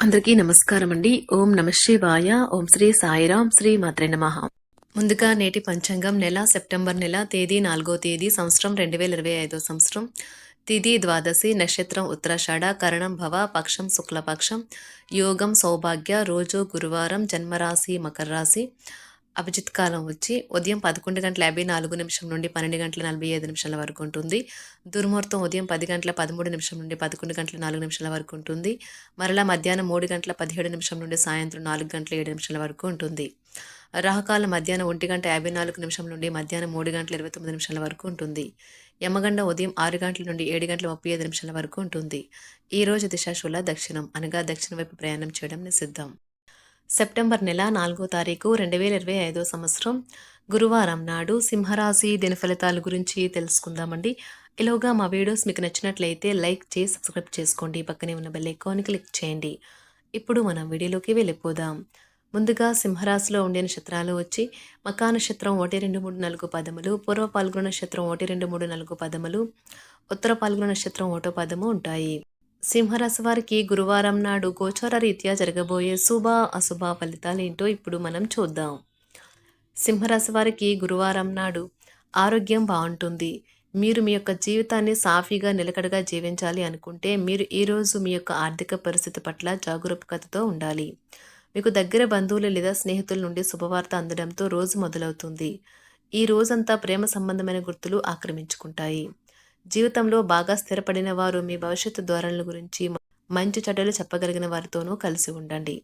అందరికీ నమస్కారం అండి ఓం నమ శివాయ. ఓం శ్రీ సాయిరాం. శ్రీ మాత్రే నమ. ముందుగా నేటి పంచాంగం నెల సెప్టెంబర్ నెల తేదీ నాలుగో తేదీ సంవత్సరం రెండు వేల ఇరవై ఐదో సంవత్సరం. తిథి ద్వాదశి నక్షత్రం ఉత్తరాషాఢ కరణం భవ పక్షం శుక్లపక్షం యోగం సౌభాగ్య రోజు గురువారం జన్మరాశి మకర రాశి. అభిజిత్ కాలం వచ్చి ఉదయం పదకొండు గంటల యాభై నాలుగు నిమిషం నుండి పన్నెండు గంటల నలభై ఐదు నిమిషాల వరకు ఉంటుంది. దుర్ముహూర్తం ఉదయం పది గంటల పదమూడు నిమిషం నుండి పదకొండు గంటల నాలుగు నిమిషాల వరకు ఉంటుంది. మరలా మధ్యాహ్నం మూడు గంటల పదిహేడు నిమిషం నుండి సాయంత్రం నాలుగు గంటల ఏడు నిమిషాల వరకు ఉంటుంది. రాహకాల మధ్యాహ్నం ఒంటి గంట యాభై నాలుగు నిమిషం నుండి మధ్యాహ్నం మూడు గంటల ఇరవై తొమ్మిది నిమిషాల వరకు ఉంటుంది. యమగండ ఉదయం ఆరు గంటల నుండి ఏడు గంటల ముప్పై ఐదు నిమిషాల వరకు ఉంటుంది. ఈ రోజు దిశాశూల దక్షిణం అనగా దక్షిణ వైపు ప్రయాణం చేయడం నిషిద్ధం. సెప్టెంబర్ నెల నాలుగో తారీఖు రెండు వేల ఇరవై ఐదో సంవత్సరం. గురువారం నాడు సింహరాశి దిన ఫలితాల గురించి తెలుసుకుందామండి. ఇలాగా మా వీడియోస్ మీకు నచ్చినట్లయితే లైక్ చేసి సబ్స్క్రైబ్ చేసుకోండి. పక్కనే ఉన్న బెల్ ఐకాన్ క్లిక్ చేయండి. ఇప్పుడు మనం వీడియోలోకి వెళ్ళిపోదాం. ముందుగా సింహరాశిలో ఉండే నక్షత్రాలు వచ్చి మకా నక్షత్రం ఒకటి రెండు మూడు నాలుగు పదములు పూర్వ పాల్గొన నక్షత్రం ఒకటి రెండు మూడు నాలుగు పదములు ఉత్తర పాల్గొన నక్షత్రం ఒకటో పదము ఉంటాయి. సింహరాశి వారికి గురువారం నాడు గోచార రీత్యా జరగబోయే శుభ అశుభ ఫలితాలు ఏంటో ఇప్పుడు మనం చూద్దాం. సింహరాశి వారికి గురువారం నాడు ఆరోగ్యం బాగుంటుంది. మీరు మీ యొక్క జీవితాన్ని సాఫీగా నిలకడగా జీవించాలి అనుకుంటే మీరు ఈరోజు మీ యొక్క ఆర్థిక పరిస్థితి పట్ల జాగరూకతతో ఉండాలి. మీకు దగ్గర బంధువులు లేదా స్నేహితుల నుండి శుభవార్త అందడంతో రోజు మొదలవుతుంది. ఈ రోజంతా ప్రేమ సంబంధమైన గుర్తులు ఆక్రమించుకుంటాయి. జీవితంలో బాగా స్థిరపడిన వారు మీ భవిష్యత్తు ధోరణుల గురించి మంచి చెడ్డలు చెప్పగలిగిన వారితోనూ కలిసి ఉండండి.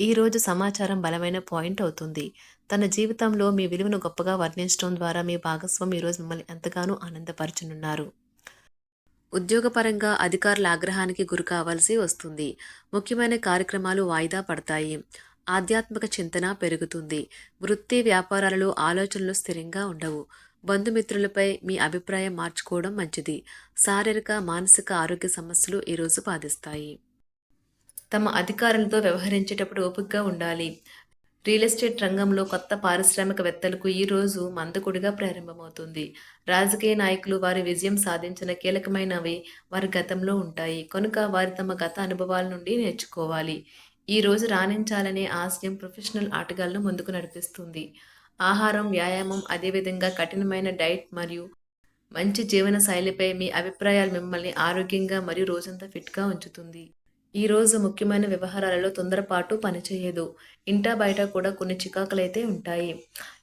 ఈ రోజు సమాచారం బలమైన పాయింట్ అవుతుంది. తన జీవితంలో మీ విలువను గొప్పగా వర్ణించడం ద్వారా మీ భాగస్వామి ఈరోజు మిమ్మల్ని ఎంతగానో ఆనందపరచనున్నారు. ఉద్యోగపరంగా అధికారుల ఆగ్రహానికి గురి కావాల్సి వస్తుంది. ముఖ్యమైన కార్యక్రమాలు వాయిదా పడతాయి. ఆధ్యాత్మిక చింతన పెరుగుతుంది. వృత్తి వ్యాపారాలలో ఆలోచనలు స్థిరంగా ఉండవు. బంధుమిత్రులపై మీ అభిప్రాయం మార్చుకోవడం మంచిది. శారీరక మానసిక ఆరోగ్య సమస్యలు ఈరోజు బాధిస్తాయి. తమ అధికారులతో వ్యవహరించేటప్పుడు ఓపికగా ఉండాలి. రియల్ ఎస్టేట్ రంగంలో కొత్త పారిశ్రామికవేత్తలకు ఈ రోజు మందకుడిగా ప్రారంభమవుతుంది. రాజకీయ నాయకులు వారి విజయం సాధించిన కీలకమైనవి వారి గతంలో ఉంటాయి. కనుక వారి తమ గత అనుభవాల నుండి నేర్చుకోవాలి. ఈ రోజు రాణించాలనే ఆశయం ప్రొఫెషనల్ ఆటగాళ్ళను ముందుకు నడిపిస్తుంది. ఆహారం వ్యాయామం అదేవిధంగా కఠినమైన డైట్ మరియు మంచి జీవన శైలిపై మీ అభిప్రాయాలు మిమ్మల్ని ఆరోగ్యంగా మరియు రోజంతా ఫిట్గా ఉంచుతుంది. ఈ రోజు ముఖ్యమైన వ్యవహారాలలో తొందరపాటు పనిచేయదు ఇంటా బయట కూడా కొన్ని చికాకులైతే ఉంటాయి.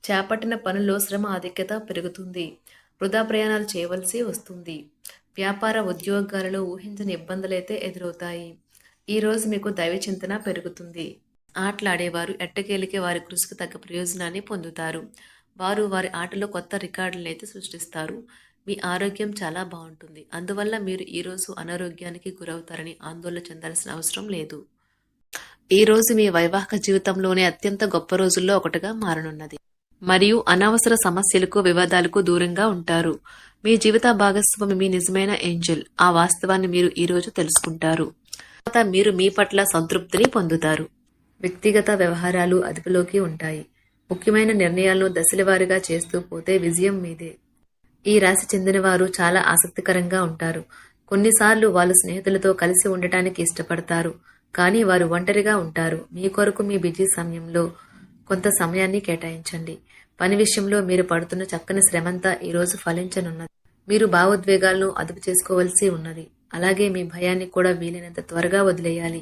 చేపట్టిన పనుల్లో శ్రమ ఆధిక్యత పెరుగుతుంది. వృధా ప్రయాణాలు చేయవలసి వస్తుంది. వ్యాపార ఉద్యోగాలలో ఊహించని ఇబ్బందులైతే ఎదురవుతాయి. ఈ రోజు మీకు దైవ చింతన పెరుగుతుంది. ఆటలాడేవారు ఎట్టకేలికే వారి కృషికి తగ్గ ప్రయోజనాన్ని పొందుతారు. వారు వారి ఆటలో కొత్త రికార్డులను అయితే సృష్టిస్తారు. మీ ఆరోగ్యం చాలా బాగుంటుంది. అందువల్ల మీరు ఈరోజు అనారోగ్యానికి గురవుతారని ఆందోళన చెందాల్సిన అవసరం లేదు. ఈ రోజు మీ వైవాహిక జీవితంలోనే అత్యంత గొప్ప రోజుల్లో ఒకటిగా మారనున్నది. మరియు అనవసర సమస్యలకు వివాదాలకు దూరంగా ఉంటారు. మీ జీవిత భాగస్వామి మీ నిజమైన ఏంజల్. ఆ వాస్తవాన్ని మీరు ఈ రోజు తెలుసుకుంటారు. తర్వాత మీరు మీ పట్ల సంతృప్తిని పొందుతారు. వ్యక్తిగత వ్యవహారాలు అదుపులోకి ఉంటాయి. ముఖ్యమైన నిర్ణయాలను దశలవారీగా చేస్తూ పోతే విజయం మీదే. ఈ రాశి చెందిన వారు చాలా ఆసక్తికరంగా ఉంటారు. కొన్నిసార్లు వాళ్ళు స్నేహితులతో కలిసి ఉండటానికి ఇష్టపడతారు. కానీ వారు ఒంటరిగా ఉంటారు. మీ కొరకు మీ బిజీ సమయంలో కొంత సమయాన్ని కేటాయించండి. పని విషయంలో మీరు పడుతున్న చక్కని శ్రమంతా ఈరోజు ఫలించనున్నది. మీరు భావోద్వేగాలను అదుపు చేసుకోవలసి ఉన్నది. అలాగే మీ భయాన్ని కూడా వీలైనంత త్వరగా వదిలేయాలి.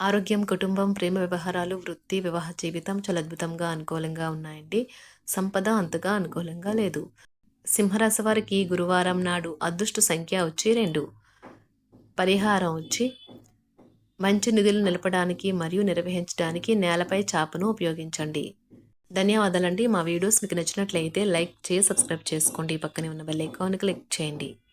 ఆరోగ్యం కుటుంబం ప్రేమ వ్యవహారాలు వృత్తి వివాహ జీవితం చాలా అద్భుతంగా అనుకూలంగా ఉన్నాయండి. సంపద అంతగా అనుకూలంగా లేదు. సింహరాశి వారికి గురువారం నాడు అదృష్ట సంఖ్య వచ్చి రెండు. పరిహారం వచ్చి మంచి నిధులు నిలపడానికి మరియు నిర్వహించడానికి నేలపై చాపను ఉపయోగించండి. ధన్యవాదాలండి. మా వీడియోస్ మీకు నచ్చినట్లయితే లైక్ చేసి సబ్స్క్రైబ్ చేసుకోండి. పక్కనే ఉన్న బెల్ ఐకాన్ క్లిక్ చేయండి.